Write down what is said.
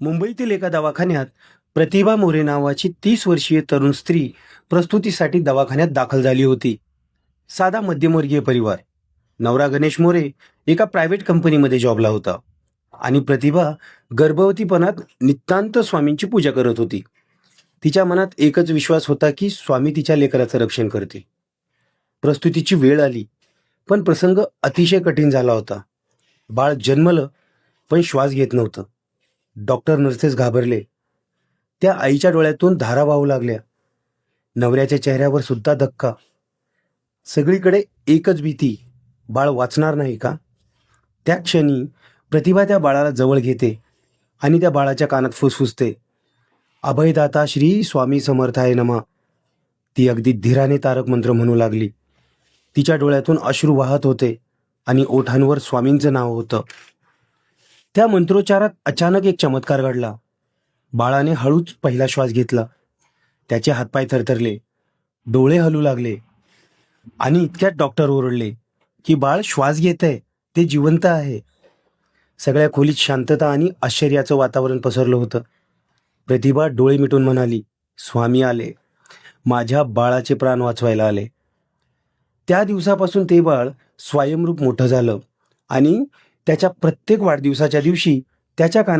मुंबईतील एका दवाखान्यात प्रतिभा मोरे नावाची तीस वर्षीय तरुण स्त्री प्रस्तुतीसाठी दवाखान्यात दाखल झाली होती. साधा मध्यमवर्गीय परिवार. नवरा गणेश मोरे एका प्रायव्हेट कंपनीमध्ये जॉबला होता आणि प्रतिभा गर्भवतीपणात नितांत स्वामींची पूजा करत होती. तिच्या मनात एकच विश्वास होता की स्वामी तिच्या लेकराचं रक्षण करतील. प्रस्तुतीची वेळ आली पण प्रसंग अतिशय कठीण झाला होता. बाळ जन्मलं पण श्वास घेत नव्हतं. डॉक्टर नर्सेस घाबरले. त्या आईच्या डोळ्यातून धारा वाहू लागल्या. नवऱ्याच्या चेहऱ्यावर सुद्धा धक्का. सगळीकडे एकच भीती. बाळ वाचणार नाही का? त्या क्षणी प्रतिभा त्या बाळाला जवळ घेते आणि त्या बाळाच्या कानात फुसफुसते. अभयदाता श्री स्वामी समर्थाय नमा. ती अगदी धीराने तारक मंत्र म्हणू लागली. तिच्या डोळ्यातून अश्रू वाहत होते आणि ओठांवर स्वामींचं नाव होतं. त्या मंत्रोच्चारात अचानक एक चमत्कार घडला. बाळाने हळूच पहिला श्वास घेतला. त्याचे हातपाय थरथरले. डोळे हलू लागले. आणि इतक्यात डॉक्टर ओरडले की बाळ श्वास घेत आहे ते जिवंत आहे. सगळ्या खोलीत शांतता आणि आश्चर्याचं वातावरण पसरलं होतं. प्रतिभा डोळे मिटून म्हणाली स्वामी आले. माझ्या बाळाचे प्राण वाचवायला आले. त्या दिवसापासून ते बाळ स्वयंरूप मोठं झालं. आणि त्याच्या प्रत्येक वाढदिवसाच्या दिवशी त्याच्या काना